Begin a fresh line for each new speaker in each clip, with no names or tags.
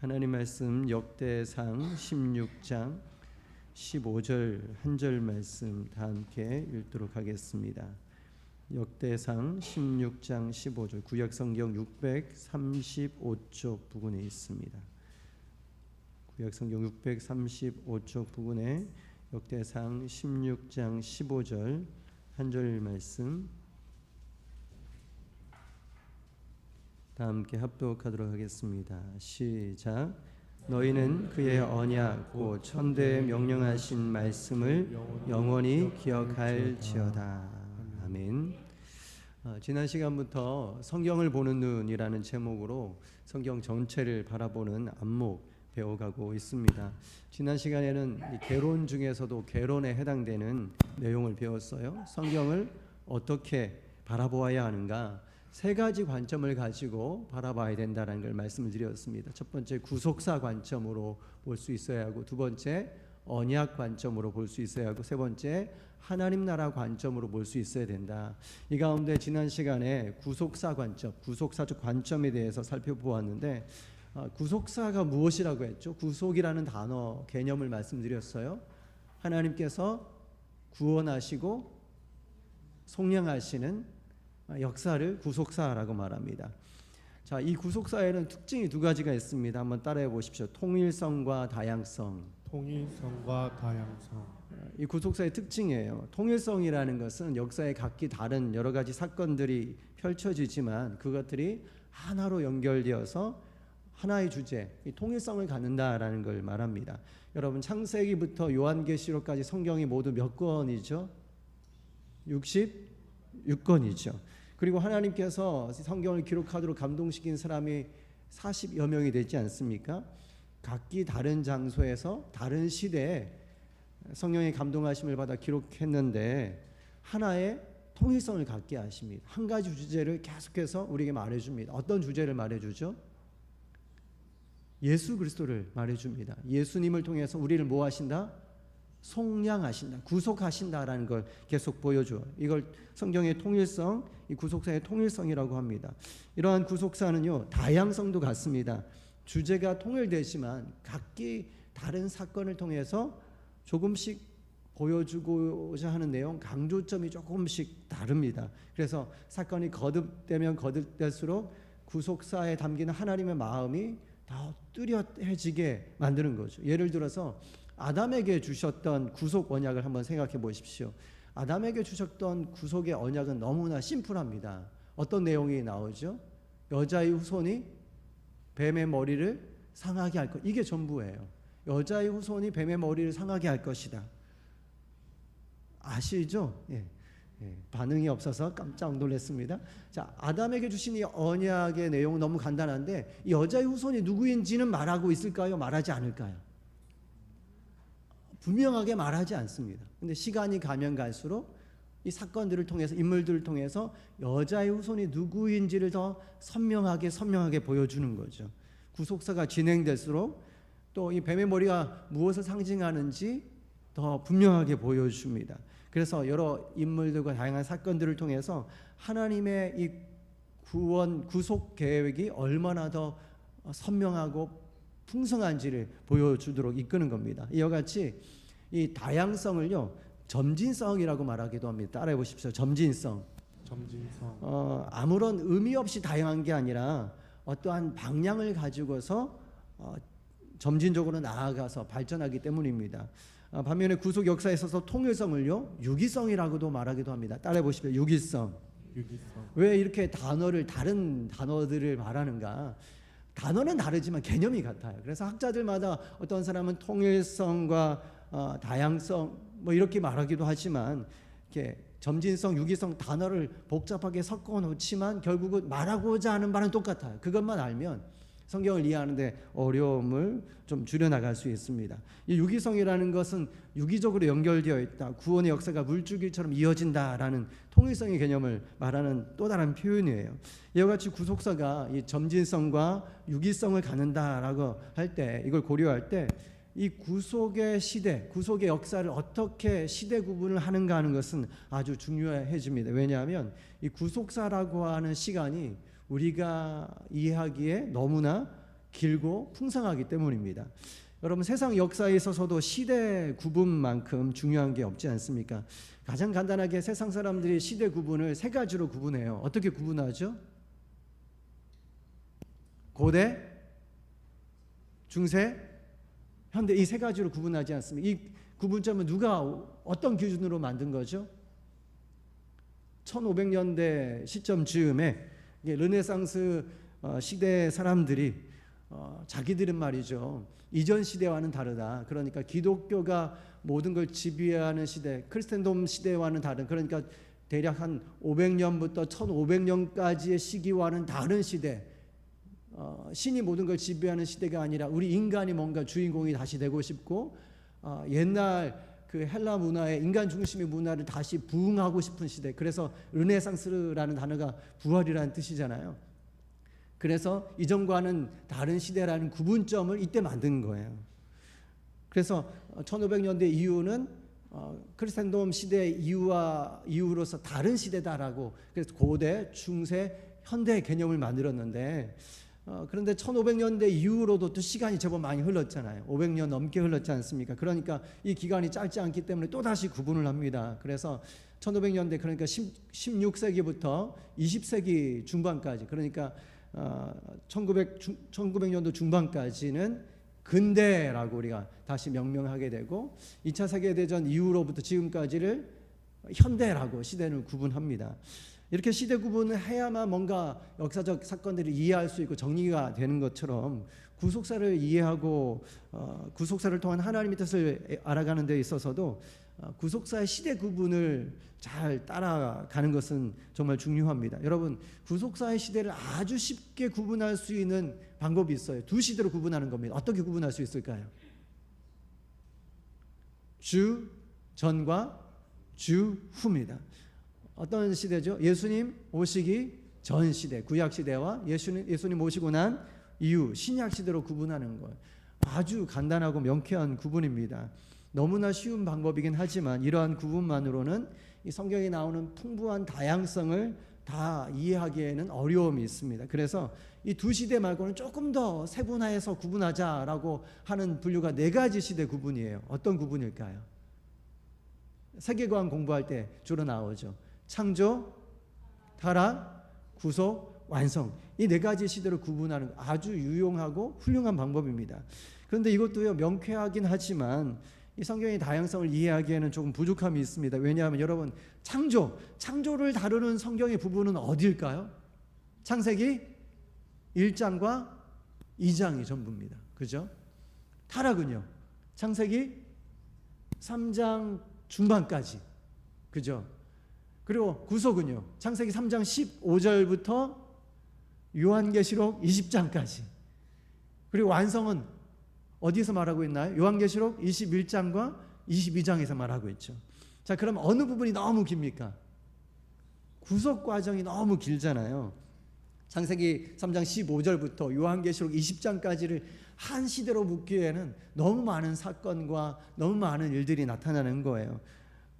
하나님 말씀 역대상 16장 15절 한 절 말씀 다 함께 읽도록 하겠습니다. 역대상 16장 15절 구약 성경 635쪽 부분에 있습니다. 구약 성경 635쪽 부분에 역대상 16장 15절 한 절 말씀 다 함께 합독하도록 하겠습니다. 시작. 너희는 그의 언약 곧 천대에 명령하신 말씀을 영원히 기억할지어다. 아멘. 어, 지난 시간부터 성경을 보는 눈이라는 제목으로 성경 전체를 바라보는 안목 배워가고 있습니다. 지난 시간에는 개론 중에서도 개론에 해당되는 내용을 배웠어요. 성경을 어떻게 바라보아야 하는가? 세 가지 관점을 가지고 바라봐야 된다는 걸 말씀을 드렸습니다. 첫 번째 구속사 관점으로 볼 수 있어야 하고 두 번째 언약 관점으로 볼 수 있어야 하고 세 번째 하나님 나라 관점으로 볼 수 있어야 된다. 이 가운데 지난 시간에 구속사 관점, 구속사적 관점에 대해서 살펴보았는데 어, 구속사가 무엇이라고 했죠? 구속이라는 단어 개념을 말씀드렸어요. 하나님께서 구원하시고 속량하시는 역사를 구속사라고 말합니다. 자, 이 구속사에는 특징이 두 가지가 있습니다. 한번 따라해 보십시오. 통일성과 다양성.
통일성과 다양성.
이 구속사의 특징이에요. 통일성이라는 것은 역사에 각기 다른 여러 가지 사건들이 펼쳐지지만 그것들이 하나로 연결되어서 하나의 주제, 이 통일성을 갖는다라는 걸 말합니다. 여러분 창세기부터 요한계시록까지 성경이 모두 몇 권이죠? 66권이죠. 그리고 하나님께서 성경을 기록하도록 감동시킨 사람이 40여 명이 되지 않습니까? 각기 다른 장소에서 다른 시대에 성령의 감동하심을 받아 기록했는데 하나의 통일성을 갖게 하십니다. 한 가지 주제를 계속해서 우리에게 말해 줍니다. 어떤 주제를 말해 주죠? 예수 그리스도를 말해 줍니다. 예수님을 통해서 우리를 뭐 하신다? 속량하신다, 구속하신다라는 걸 계속 보여줘. 이걸 성경의 통일성, 이 구속사의 통일성이라고 합니다. 이러한 구속사는요 다양성도 같습니다. 주제가 통일되지만 각기 다른 사건을 통해서 조금씩 보여주고자 하는 내용 강조점이 조금씩 다릅니다. 그래서 사건이 거듭되면 거듭될수록 구속사에 담기는 하나님의 마음이 더 뚜렷해지게 만드는 거죠. 예를 들어서 아담에게 주셨던 구속 언약을 한번 생각해 보십시오. 아담에게 주셨던 구속의 언약은 너무나 심플합니다. 어떤 내용이 나오죠? 여자의 후손이 뱀의 머리를 상하게 할 것. 이게 전부예요. 여자의 후손이 뱀의 머리를 상하게 할 것이다. 아시죠? 예. 예, 반응이 없어서 깜짝 놀랐습니다. 자, 아담에게 주신 이 언약의 내용은 너무 간단한데 이 여자의 후손이 누구인지는 말하고 있을까요? 말하지 않을까요? 분명하게 말하지 않습니다. 근데 시간이 가면 갈수록 이 사건들을 통해서 인물들을 통해서 여자의 후손이 누구인지를 더 선명하게 선명하게 보여주는 거죠. 구속사가 진행될수록 또 이 뱀의 머리가 무엇을 상징하는지 더 분명하게 보여줍니다. 그래서 여러 인물들과 다양한 사건들을 통해서 하나님의 이 구원 구속 계획이 얼마나 더 선명하고 풍성한지를 보여주도록 이끄는 겁니다. 이와 같이 이 다양성을요 점진성이라고 말하기도 합니다. 따라해 보십시오. 점진성.
점진성.
어, 아무런 의미 없이 다양한 게 아니라 어떠한 방향을 가지고서 어, 점진적으로 나아가서 발전하기 때문입니다. 어, 반면에 구속 역사에 있어서 통일성을요 유기성이라고도 말하기도 합니다. 따라해 보십시오. 유기성.
유기성.
왜 이렇게 단어를 다른 단어들을 말하는가? 단어는 다르지만 개념이 같아요. 그래서 학자들마다 어떤 사람은 통일성과 어, 다양성 뭐 이렇게 말하기도 하지만 이렇게 점진성, 유기성 단어를 복잡하게 섞어 놓지만 결국은 말하고자 하는 말은 똑같아요. 그것만 알면 성경을 이해하는데 어려움을 좀 줄여나갈 수 있습니다. 이 유기성이라는 것은 유기적으로 연결되어 있다. 구원의 역사가 물줄기처럼 이어진다라는 통일성의 개념을 말하는 또 다른 표현이에요. 이와 같이 구속사가 이 점진성과 유기성을 갖는다라고 할 때 이걸 고려할 때 이 구속의 시대, 구속의 역사를 어떻게 시대 구분을 하는가 하는 것은 아주 중요해집니다. 왜냐하면 이 구속사라고 하는 시간이 우리가 이해하기에 너무나 길고 풍성하기 때문입니다. 여러분 세상 역사에 있어서도 시대 구분만큼 중요한 게 없지 않습니까? 가장 간단하게 세상 사람들이 시대 구분을 세 가지로 구분해요. 어떻게 구분하죠? 고대, 중세, 현대 이 세 가지로 구분하지 않습니까? 이 구분점은 누가 어떤 기준으로 만든 거죠? 1500년대 시점 즈음에 르네상스 어, 시대 사람들이 어, 자기들은 말이죠 이전 시대와는 다르다. 그러니까 기독교가 모든 걸 지배하는 시대, 크리스텐돔 시대와는 다른. 그러니까 대략 한 500년부터 1500년까지의 시기와는 다른 시대. 어, 신이 모든 걸 지배하는 시대가 아니라 우리 인간이 뭔가 주인공이 다시 되고 싶고 어, 옛날 그 헬라 문화의 인간 중심의 문화를 다시 부흥하고 싶은 시대. 그래서 르네상스라는 단어가 부활이라는 뜻이잖아요. 그래서 이전과는 다른 시대라는 구분점을 이때 만든 거예요. 그래서 1500년대 이후는 어, 크리스텐돔 시대 이후와 이후로서 다른 시대다라고 그래서 고대, 중세, 현대 개념을 만들었는데 어, 그런데 1500년대 이후로도 또 시간이 제법 많이 흘렀잖아요. 500년 넘게 흘렀지 않습니까? 그러니까 이 기간이 짧지 않기 때문에 또 다시 구분을 합니다. 그래서 1500년대 그러니까 10, 16세기부터 20세기 중반까지 그러니까 어, 1900 중, 1900년도 중반까지는 근대라고 우리가 다시 명명하게 되고 2차 세계 대전 이후로부터 지금까지를 현대라고 시대를 구분합니다. 이렇게 시대 구분을 해야만 뭔가 역사적 사건들을 이해할 수 있고 정리가 되는 것처럼 구속사를 이해하고 어, 구속사를 통한 하나님의 뜻을 알아가는 데 있어서도 어, 구속사의 시대 구분을 잘 따라가는 것은 정말 중요합니다. 여러분 구속사의 시대를 아주 쉽게 구분할 수 있는 방법이 있어요. 두 시대로 구분하는 겁니다. 어떻게 구분할 수 있을까요? 주 전과 주 후입니다. 어떤 시대죠? 예수님 오시기 전 시대, 구약 시대와 예수님 예수님 오시고 난 이후 신약 시대로 구분하는 것. 아주 간단하고 명쾌한 구분입니다. 너무나 쉬운 방법이긴 하지만 이러한 구분만으로는 이 성경에 나오는 풍부한 다양성을 다 이해하기에는 어려움이 있습니다. 그래서 이 두 시대 말고는 조금 더 세분화해서 구분하자라고 하는 분류가 네 가지 시대 구분이에요. 어떤 구분일까요? 세계관 공부할 때 주로 나오죠. 창조, 타락, 구속, 완성. 이 네 가지 시대로 구분하는 아주 유용하고 훌륭한 방법입니다. 그런데 이것도요 명쾌하긴 하지만 이 성경의 다양성을 이해하기에는 조금 부족함이 있습니다. 왜냐하면 여러분 창조, 창조를 다루는 성경의 부분은 어디일까요? 창세기 1장과 2장이 전부입니다. 그죠? 타락은요. 창세기 3장 중반까지. 그죠? 그리고 구속은요. 창세기 3장 15절부터 요한계시록 20장까지. 그리고 완성은 어디서 말하고 있나요? 요한계시록 21장과 22장에서 말하고 있죠. 자, 그럼 어느 부분이 너무 깁니까? 구속 과정이 너무 길잖아요. 창세기 3장 15절부터 요한계시록 20장까지를 한 시대로 묶기에는 너무 많은 사건과 너무 많은 일들이 나타나는 거예요.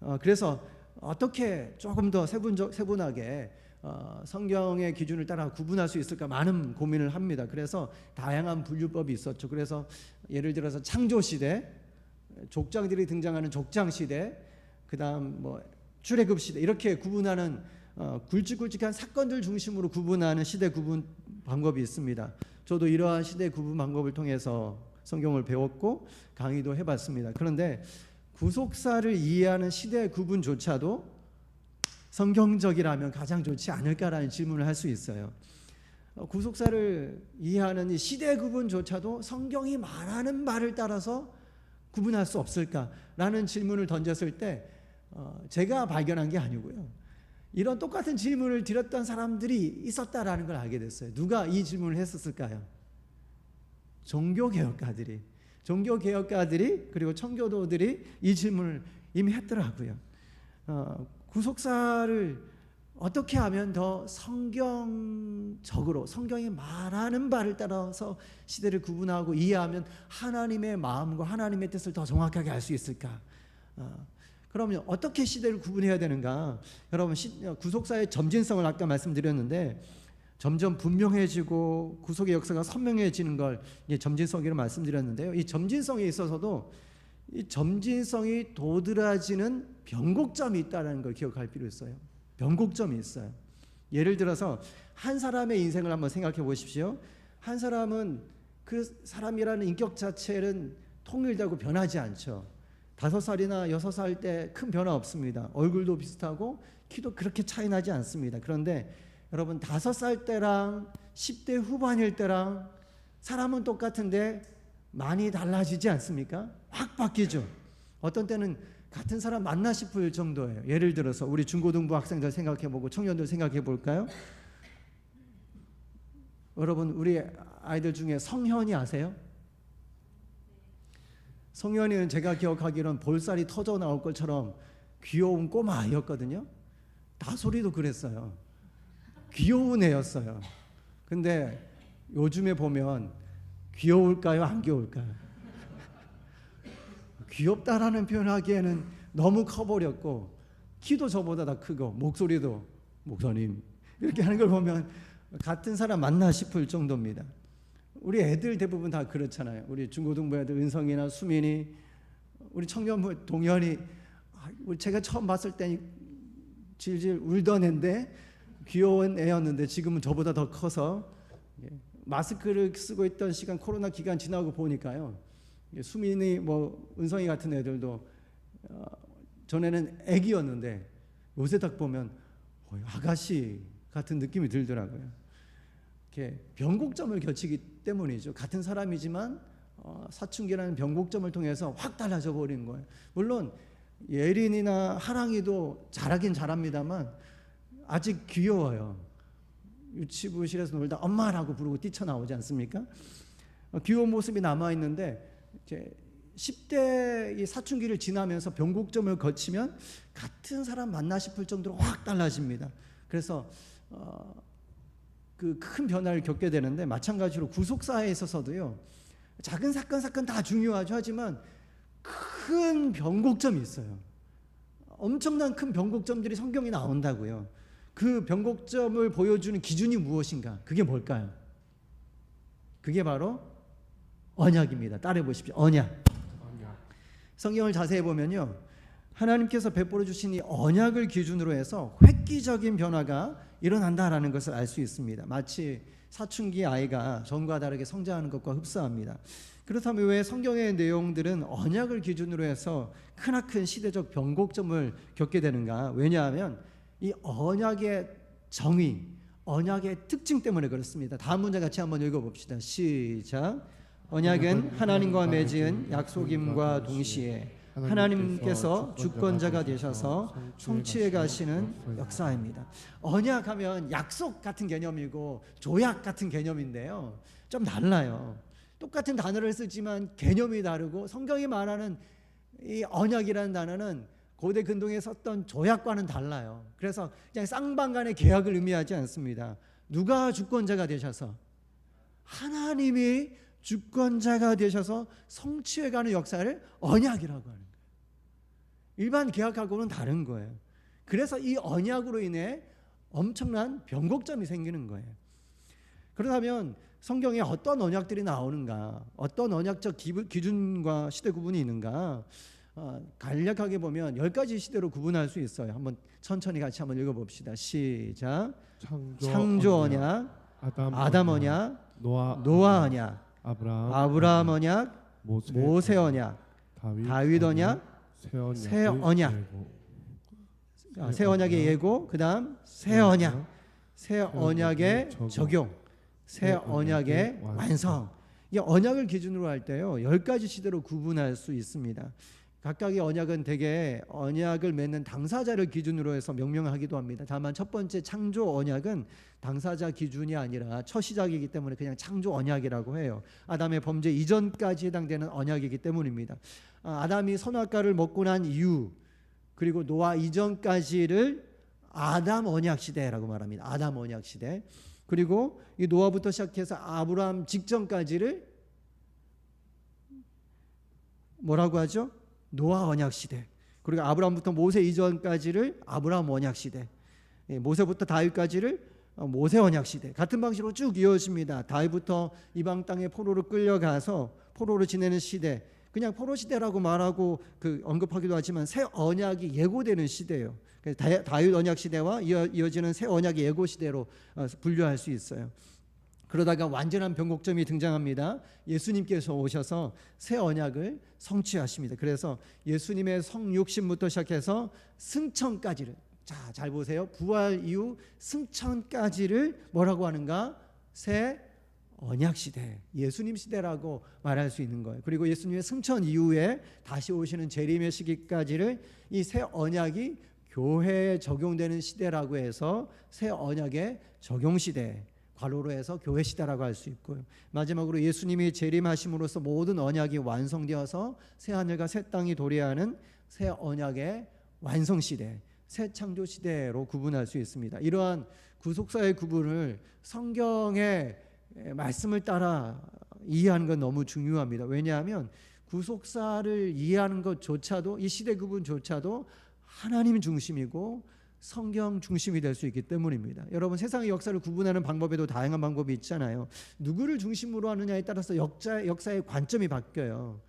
어, 그래서 어떻게 조금 더 세분적 세분하게 어, 성경의 기준을 따라 구분할 수 있을까 많은 고민을 합니다. 그래서 다양한 분류법이 있었죠. 그래서 예를 들어서 창조 시대, 족장들이 등장하는 족장 시대, 그다음 뭐 출애굽 시대 이렇게 구분하는 어, 굵직굵직한 사건들 중심으로 구분하는 시대 구분 방법이 있습니다. 저도 이러한 시대 구분 방법을 통해서 성경을 배웠고 강의도 해봤습니다. 그런데 구속사를 이해하는 시대 구분조차도 성경적이라면 가장 좋지 않을까라는 질문을 할 수 있어요. 어, 구속사를 이해하는 이 시대 구분조차도 성경이 말하는 말을 따라서 구분할 수 없을까라는 질문을 던졌을 때 어, 제가 발견한 게 아니고요. 이런 똑같은 질문을 드렸던 사람들이 있었다라는 걸 알게 됐어요. 누가 이 질문을 했었을까요? 종교 개혁가들이 종교 개혁가들이 그리고 청교도들이 이 질문을 이미 했더라고요. 어, 구속사를 어떻게 하면 더 성경적으로 성경이 말하는 바를 따라서 시대를 구분하고 이해하면 하나님의 마음과 하나님의 뜻을 더 정확하게 알 수 있을까? 어, 그러면 어떻게 시대를 구분해야 되는가? 여러분 시, 구속사의 점진성을 아까 말씀드렸는데 점점 분명해지고 구속의 역사가 선명해지는 걸 이제 점진성이라고 말씀드렸는데요. 이 점진성에 있어서도 이 점진성이 도드라지는 변곡점이 있다는 걸 기억할 필요 있어요. 변곡점이 있어요. 예를 들어서 한 사람의 인생을 한번 생각해 보십시오. 한 사람은 그 사람이라는 인격 자체는 통일되고 변하지 않죠. 다섯 살이나 여섯 살 때 큰 변화 없습니다. 얼굴도 비슷하고 키도 그렇게 차이 나지 않습니다. 그런데 여러분 다섯 살 때랑 10대 후반일 때랑 사람은 똑같은데 많이 달라지지 않습니까? 확 바뀌죠. 어떤 때는 같은 사람 맞나 싶을 정도예요. 예를 들어서 우리 중고등부 학생들 생각해 보고 청년들 생각해 볼까요? 여러분 우리 아이들 중에 성현이 아세요? 성현이는 제가 기억하기로는 볼살이 터져 나올 것처럼 귀여운 꼬마 아이였거든요. 다소리도 그랬어요. 귀여운 애였어요. 근데 요즘에 보면 귀여울까요? 안 귀여울까요? 귀엽다라는 표현하기에는 너무 커버렸고 키도 저보다 다 크고 목소리도 목사님 이렇게 하는 걸 보면 같은 사람 맞나 싶을 정도입니다. 우리 애들 대부분 다 그렇잖아요. 우리 중고등부 애들 은성이나 수민이 우리 청년부 동현이 아, 제가 처음 봤을 때 질질 울던 애인데 귀여운 애였는데 지금은 저보다 더 커서 예, 마스크를 쓰고 있던 시간 코로나 기간 지나고 보니까요. 예, 수민이 뭐 은성이 같은 애들도 어, 전에는 애기였는데 요새 딱 보면 어, 아가씨 같은 느낌이 들더라고요. 이렇게 변곡점을 거치기 때문이죠. 같은 사람이지만 어, 사춘기라는 변곡점을 통해서 확 달라져 버린 거예요. 물론 예린이나 하랑이도 잘하긴 잘합니다만 아직 귀여워요. 유치부실에서 놀다 엄마라고 부르고 뛰쳐나오지 않습니까? 어, 귀여운 모습이 남아 있는데 이제 10대 이 사춘기를 지나면서 변곡점을 거치면 같은 사람 만나 싶을 정도로 확 달라집니다. 그래서 어, 그 큰 변화를 겪게 되는데 마찬가지로 구속사에 있어서도요. 작은 사건 사건 다 중요하죠. 하지만 큰 변곡점이 있어요. 엄청난 큰 변곡점들이 성경에 나온다고요. 그 변곡점을 보여주는 기준이 무엇인가? 그게 뭘까요? 그게 바로 언약입니다. 따라해 보십시오. 언약. 성경을 자세히 보면요. 하나님께서 베풀어 주신 이 언약을 기준으로 해서 획기적인 변화가 일어난다라는 것을 알 수 있습니다. 마치 사춘기 아이가 전과 다르게 성장하는 것과 흡사합니다. 그렇다면 왜 성경의 내용들은 언약을 기준으로 해서 크나큰 시대적 변곡점을 겪게 되는가? 왜냐하면 이 언약의 정의, 언약의 특징 때문에 그렇습니다. 다음 문장 같이 한번 읽어봅시다. 시작. 언약은 하나님과 맺은 약속임과 동시에 하나님께서 주권자가 되셔서 성취해 가시는 역사입니다. 언약하면 약속 같은 개념이고 조약 같은 개념인데요. 좀 달라요. 똑같은 단어를 쓰지만 개념이 다르고 성경이 말하는 이 언약이라는 단어는 고대 근동에 썼던 조약과는 달라요. 그래서 그냥 쌍방간의 계약을 의미하지 않습니다. 누가 주권자가 되셔서 하나님이 주권자가 되셔서 성취해가는 역사를 언약이라고 하는 거예요. 일반 계약하고는 다른 거예요. 그래서 이 언약으로 인해 엄청난 변곡점이 생기는 거예요. 그렇다면 성경에 어떤 언약들이 나오는가, 어떤 언약적 기준과 시대 구분이 있는가, 어, 간략하게 보면 열 가지 시대로 구분할 수 있어요. 한번 천천히 같이 한번 읽어봅시다. 시작.
창조,
언약,
아담,
언약,
노아
언약,
아브라함
언약,
모세,
언약,
다윗,
언약,
새 언약
새 언약. 아, 새 언약의 예고, 그다음 새 언약, 새 언약의
적용.
새 언약의 완성. 이 언약을 기준으로 할 때요 열 가지 시대로 구분할 수 있습니다. 각각의 언약은 대개 언약을 맺는 당사자를 기준으로 해서 명명하기도 합니다. 다만 첫 번째 창조 언약은 당사자 기준이 아니라 첫 시작이기 때문에 그냥 창조 언약이라고 해요. 아담의 범죄 이전까지 해당되는 언약이기 때문입니다. 아, 아담이 선악과를 먹고 난 이후 그리고 노아 이전까지를 아담 언약 시대라고 말합니다. 아담 언약 시대. 그리고 이 노아부터 시작해서 아브라함 직전까지를 뭐라고 하죠? 노아 언약 시대. 그리고 아브라함부터 모세 이전까지를 아브라함 언약 시대. 예, 모세부터 다윗까지를 어, 모세 언약 시대 같은 방식으로 쭉 이어집니다. 다윗부터 이방 땅에 포로로 끌려가서 포로로 지내는 시대. 그냥 포로 시대라고 말하고 그 언급하기도 하지만 새 언약이 예고되는 시대예요. 다윗 언약 시대와 이어, 이어지는 새 언약의 예고 시대로 어, 분류할 수 있어요. 그러다가 완전한 변곡점이 등장합니다. 예수님께서 오셔서 새 언약을 성취하십니다. 그래서 예수님의 성육신부터 시작해서 승천까지를 자, 잘 보세요. 부활 이후 승천까지를 뭐라고 하는가? 새 언약 시대, 예수님 시대라고 말할 수 있는 거예요. 그리고 예수님의 승천 이후에 다시 오시는 재림의 시기까지를 이 새 언약이 교회에 적용되는 시대라고 해서 새 언약의 적용 시대, 괄호로 해서 교회 시대라고 할 수 있고요. 마지막으로 예수님이 재림하심으로써 모든 언약이 완성되어서 새 하늘과 새 땅이 도래하는 새 언약의 완성 시대, 새 창조 시대로 구분할 수 있습니다. 이러한 구속사의 구분을 성경의 말씀을 따라 이해하는 건 너무 중요합니다. 왜냐하면 구속사를 이해하는 것조차도 이 시대 구분조차도 하나님 중심이고 성경 중심이 될 수 있기 때문입니다. 여러분 세상의 역사를 구분하는 방법에도 다양한 방법이 있잖아요. 누구를 중심으로 하느냐에 따라서 역사 역사의 관점이 바뀌어요.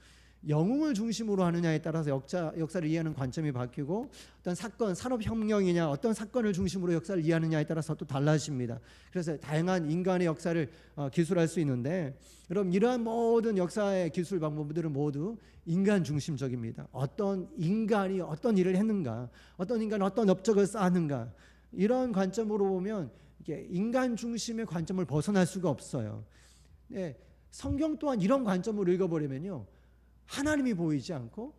영웅을 중심으로 하느냐에 따라서 역사 역사를 이해하는 관점이 바뀌고 어떤 사건 산업혁명이냐 어떤 사건을 중심으로 역사를 이해하느냐에 따라서 또 달라집니다. 그래서 다양한 인간의 역사를 어, 기술할 수 있는데 여러분 이러한 모든 역사의 기술 방법들은 모두 인간 중심적입니다. 어떤 인간이 어떤 일을 했는가, 어떤 인간이 어떤 업적을 쌓았는가 이런 관점으로 보면 이게 인간 중심의 관점을 벗어날 수가 없어요. 네, 성경 또한 이런 관점으로 읽어버리면요. 하나님이 보이지 않고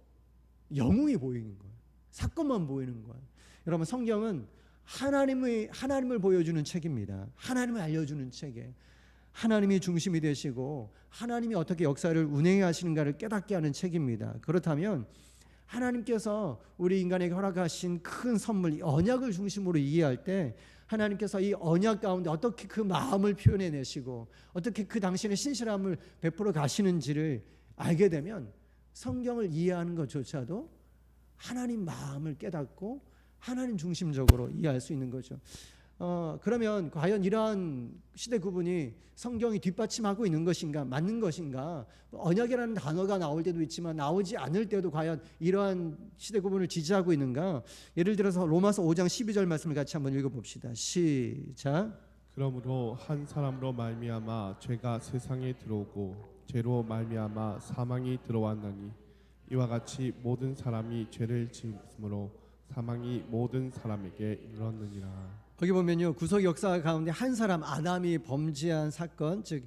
영웅이 보이는 거예요. 사건만 보이는 거예요. 여러분 성경은 하나님의 하나님을 보여주는 책입니다. 하나님을 알려주는 책이에요. 하나님이 중심이 되시고 하나님이 어떻게 역사를 운행하시는가를 깨닫게 하는 책입니다. 그렇다면 하나님께서 우리 인간에게 허락하신 큰 선물 이 언약을 중심으로 이해할 때 하나님께서 이 언약 가운데 어떻게 그 마음을 표현해 내시고 어떻게 그 당신의 신실함을 베풀어 가시는지를 알게 되면 성경을 이해하는 것조차도 하나님 마음을 깨닫고 하나님 중심적으로 이해할 수 있는 거죠. 어, 그러면 과연 이러한 시대 구분이 성경이 뒷받침하고 있는 것인가, 맞는 것인가? 언약이라는 단어가 나올 때도 있지만 나오지 않을 때도 과연 이러한 시대 구분을 지지하고 있는가? 예를 들어서 로마서 5장 12절 말씀을 같이 한번 읽어봅시다. 시작.
그러므로 한 사람으로 말미암아 죄가 세상에 들어오고 죄로 말미암아 사망이 들어왔나니 이와 같이 모든 사람이 죄를 지음으로 사망이 모든 사람에게 이르렀느니라.
거기 보면요 구속 역사 가운데 한 사람 아담이 범죄한 사건 즉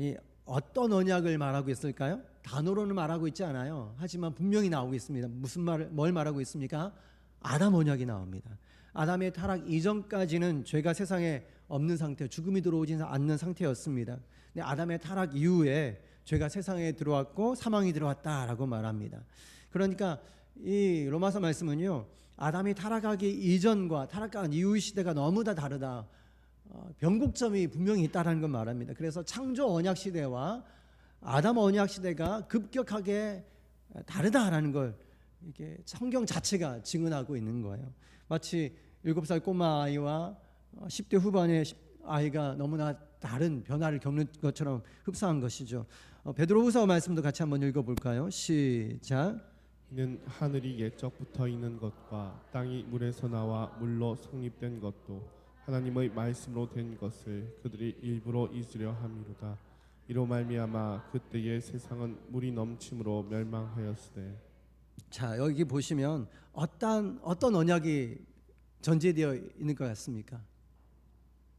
이 어떤 언약을 말하고 있을까요? 단어로는 말하고 있지 않아요. 하지만 분명히 나오고 있습니다. 무슨 말을 뭘 말하고 있습니까? 아담 언약이 나옵니다. 아담의 타락 이전까지는 죄가 세상에 없는 상태, 죽음이 들어오지 않는 상태였습니다. 근데 아담의 타락 이후에 죄가 세상에 들어왔고 사망이 들어왔다라고 말합니다. 그러니까 이 로마서 말씀은요. 아담이 타락하기 이전과 타락한 이후 시대가 너무 다 다르다. 어, 변곡점이 분명히 있다라는 걸 말합니다. 그래서 창조 언약 시대와 아담 언약 시대가 급격하게 다르다라는 걸 이렇게 성경 자체가 증언하고 있는 거예요. 마치 일곱 살 꼬마 아이와 어, 10대 후반의 시- 아이가 너무나 다른 변화를 겪는 것처럼 흡사한 것이죠. 어, 베드로후서 말씀도 같이 한번 읽어볼까요? 시작.
이는 하늘이 옛적부터 있는 것과 땅이 물에서 나와 물로 성립된 것도 하나님의 말씀으로 된 것을 그들이 일부러 잊으려 함이로다. 이로 말미암아 그때의 세상은 물이 넘침으로 멸망하였으되
자 여기 보시면 어떤 어떤 언약이 전제되어 있는 것 같습니까?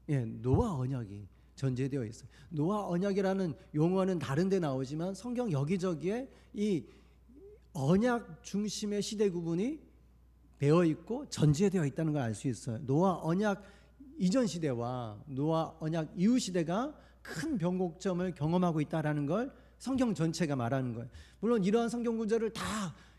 예, 노아 언약이 전제되어 있어요. 노아 언약이라는 용어는 다른데 나오지만 성경 여기저기에 이 언약 중심의 시대 구분이 되어 있고 전제되어 있다는 걸 알 수 있어요. 노아 언약 이전 시대와 노아 언약 이후 시대가 큰 변곡점을 경험하고 있다라는 걸 성경 전체가 말하는 거예요. 물론 이러한 성경 구절을 다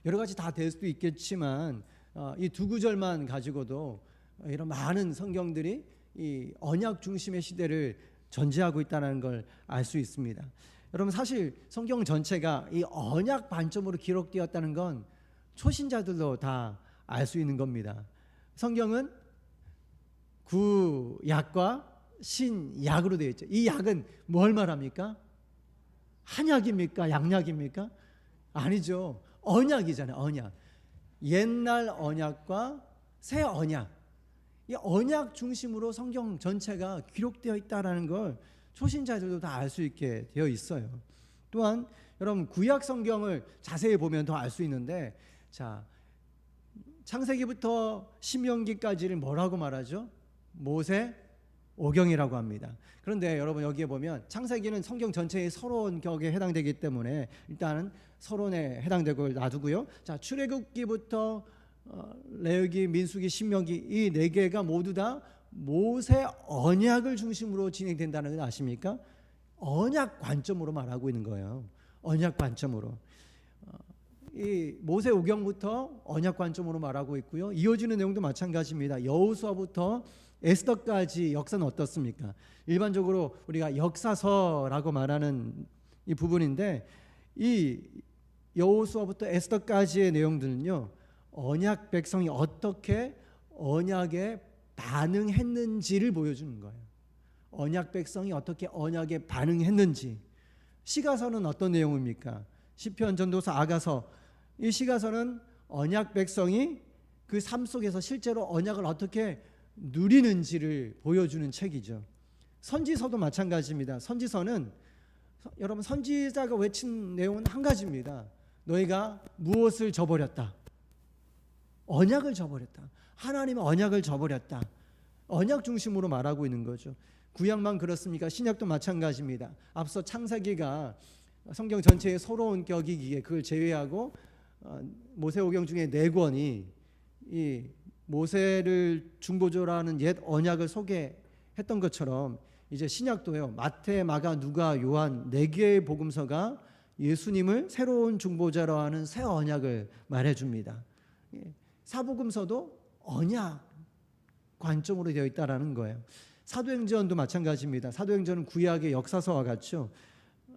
여러 가지 다 될 수도 있겠지만 어, 이두 구절만 가지고도 이런 많은 성경들이 이 언약 중심의 시대를 전제하고 있다는 걸 알 수 있습니다. 여러분 사실 성경 전체가 이 언약 관점으로 기록되었다는 건 초신자들도 다 알 수 있는 겁니다. 성경은 구약과 신약으로 되어 있죠. 이 약은 뭘 말합니까? 한약입니까? 양약입니까? 아니죠. 언약이잖아요. 언약. 옛날 언약과 새 언약. 이 언약 중심으로 성경 전체가 기록되어 있다라는 걸 초신자들도 다 알 수 있게 되어 있어요. 또한 여러분 구약 성경을 자세히 보면 더 알 수 있는데 자 창세기부터 신명기까지를 뭐라고 말하죠? 모세 오경이라고 합니다. 그런데 여러분 여기에 보면 창세기는 성경 전체의 서론 격에 해당되기 때문에 일단은 서론에 해당되고 놔두고요. 자 출애굽기부터 어, 레위기, 민수기, 신명기 이 네 개가 모두 다 모세 언약을 중심으로 진행된다는 걸 아십니까? 언약 관점으로 말하고 있는 거예요. 언약 관점으로. 어, 이 모세 오경부터 언약 관점으로 말하고 있고요. 이어지는 내용도 마찬가지입니다. 여호수아부터 에스더까지 역사는 어떻습니까? 일반적으로 우리가 역사서라고 말하는 이 부분인데 이 여호수아부터 에스더까지의 내용들은요. 언약 백성이 어떻게 언약에 반응했는지를 보여주는 거예요. 언약 백성이 어떻게 언약에 반응했는지. 시가서는 어떤 내용입니까? 시편 전도서 아가서 이 시가서는 언약 백성이 그 삶 속에서 실제로 언약을 어떻게 누리는지를 보여주는 책이죠. 선지서도 마찬가지입니다. 선지서는 서- 여러분 선지자가 외친 내용은 한 가지입니다. 너희가 무엇을 저버렸다. 언약을 저버렸다. 하나님의 언약을 저버렸다. 언약 중심으로 말하고 있는 거죠. 구약만 그렇습니까? 신약도 마찬가지입니다. 앞서 창세기가 성경 전체의 서러운 격이기에 그걸 제외하고 어, 모세오경 중에 네 권이 이 모세를 중보조라는 옛 언약을 소개했던 것처럼 이제 신약도요. 마태, 마가, 누가, 요한 네 개의 복음서가 예수님을 새로운 중보자로 하는 새 언약을 말해 줍니다. 예. 사복음서도 언약 관점으로 되어 있다라는 거예요. 사도행전도 마찬가지입니다. 사도행전은 구약의 역사서와 같죠.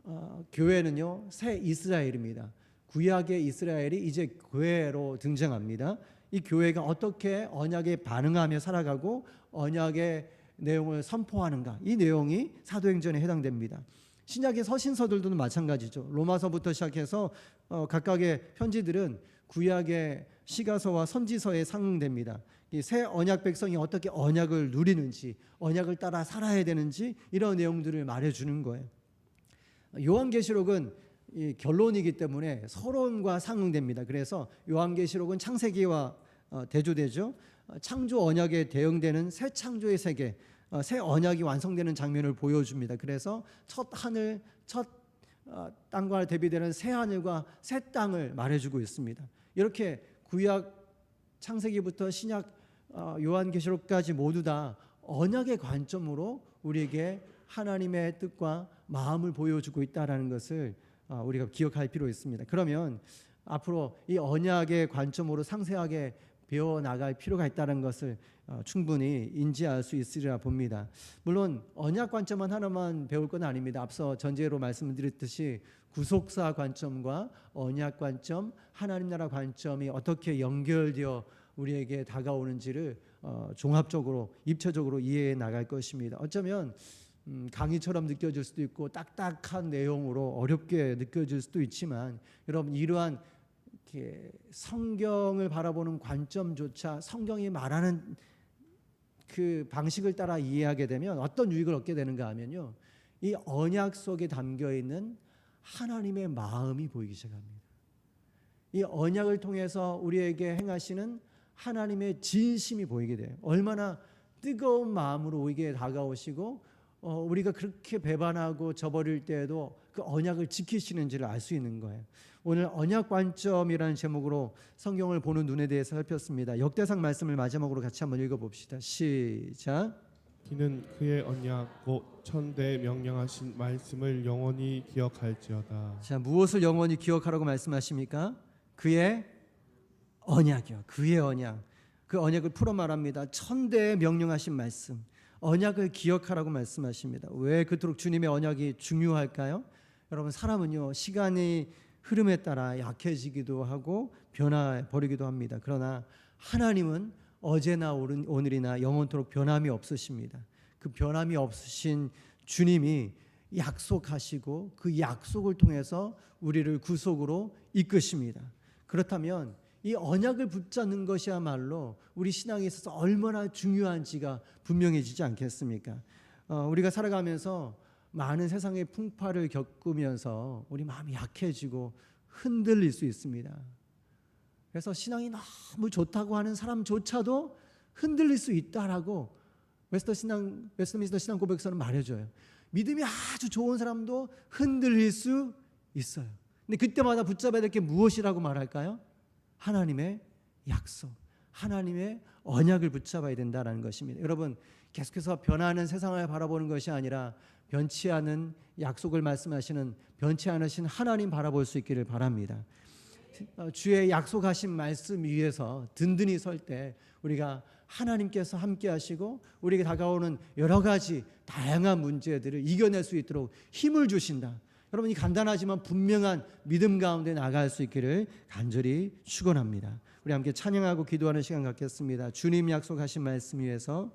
어, 교회는요 새 이스라엘입니다. 구약의 이스라엘이 이제 교회로 등장합니다. 이 교회가 어떻게 언약에 반응하며 살아가고 언약의 내용을 선포하는가 이 내용이 사도행전에 해당됩니다. 신약의 서신서들도 마찬가지죠. 로마서부터 시작해서 어, 각각의 편지들은 구약의 시가서와 선지서에 상응됩니다. 이새 언약 백성이 어떻게 언약을 누리는지, 언약을 따라 살아야 되는지 이런 내용들을 말해주는 거예요. 요한계시록은 이 결론이기 때문에 서론과 상응됩니다. 그래서 요한계시록은 창세기와 어, 대조되죠. 어, 창조 언약에 대응되는 새 창조의 세계, 어, 새 언약이 완성되는 장면을 보여줍니다. 그래서 첫 하늘, 첫 어, 땅과 대비되는 새 하늘과 새 땅을 말해주고 있습니다. 이렇게 구약 창세기부터 신약 어, 요한계시록까지 모두 다 언약의 관점으로 우리에게 하나님의 뜻과 마음을 보여주고 있다라는 것을 어, 우리가 기억할 필요 있습니다. 그러면 앞으로 이 언약의 관점으로 상세하게 배워 나갈 필요가 있다는 것을 어, 충분히 인지할 수 있으리라 봅니다. 물론 언약 관점만 하나만 배울 건 아닙니다. 앞서 전제로 말씀드렸듯이 구속사 관점과 언약 관점, 하나님 나라 관점이 어떻게 연결되어 우리에게 다가오는지를 어, 종합적으로 입체적으로 이해해 나갈 것입니다. 어쩌면 음, 강의처럼 느껴질 수도 있고 딱딱한 내용으로 어렵게 느껴질 수도 있지만 여러분 이러한 이렇게 성경을 바라보는 관점조차 성경이 말하는 그 방식을 따라 이해하게 되면 어떤 유익을 얻게 되는가 하면요. 이 언약 속에 담겨 있는 하나님의 마음이 보이기 시작합니다. 이 언약을 통해서 우리에게 행하시는 하나님의 진심이 보이게 돼요. 얼마나 뜨거운 마음으로 우리에게 다가오시고 어, 우리가 그렇게 배반하고 저버릴 때에도 그 언약을 지키시는지를 알 수 있는 거예요. 오늘 언약 관점이라는 제목으로 성경을 보는 눈에 대해서 살폈습니다. 역대상 말씀을 마지막으로 같이 한번 읽어봅시다. 시작.
이는 그의 언약 곧 천대에 명령하신 말씀을 영원히 기억할지어다.
자 무엇을 영원히 기억하라고 말씀하십니까? 그의 언약이요. 그의 언약. 그 언약을 풀어 말합니다. 천대에 명령하신 말씀. 언약을 기억하라고 말씀하십니다. 왜 그토록 주님의 언약이 중요할까요? 여러분 사람은요 시간이 흐름에 따라 약해지기도 하고 변화 버리기도 합니다. 그러나 하나님은 어제나 오늘이나 영원토록 변함이 없으십니다.
그 변함이 없으신 주님이 약속하시고 그 약속을 통해서 우리를 구속으로 이끄십니다. 그렇다면 이 언약을 붙잡는 것이야말로 우리 신앙에 있어서 얼마나 중요한지가 분명해지지 않겠습니까? 어, 우리가 살아가면서 많은 세상의 풍파를 겪으면서 우리 마음이 약해지고 흔들릴 수 있습니다. 그래서 신앙이 너무 좋다고 하는 사람조차도 흔들릴 수 있다라고 웨스터 신앙 웨스터민스터 신앙 고백서는 말해줘요. 믿음이 아주 좋은 사람도 흔들릴 수 있어요. 근데 그때마다 붙잡아야 될 게 무엇이라고 말할까요? 하나님의 약속, 하나님의 언약을 붙잡아야 된다라는 것입니다. 여러분 계속해서 변하는 세상을 바라보는 것이 아니라 변치 않은 약속을 말씀하시는 변치 않으신 하나님 바라볼 수 있기를 바랍니다. 어, 주의 약속하신 말씀 위에서 든든히 설 때 우리가 하나님께서 함께 하시고 우리에게 다가오는 여러 가지 다양한 문제들을 이겨낼 수 있도록 힘을 주신다. 여러분 이 간단하지만 분명한 믿음 가운데 나갈 수 있기를 간절히 축원합니다. 우리 함께 찬양하고 기도하는 시간 갖겠습니다. 주님 약속하신 말씀 위에서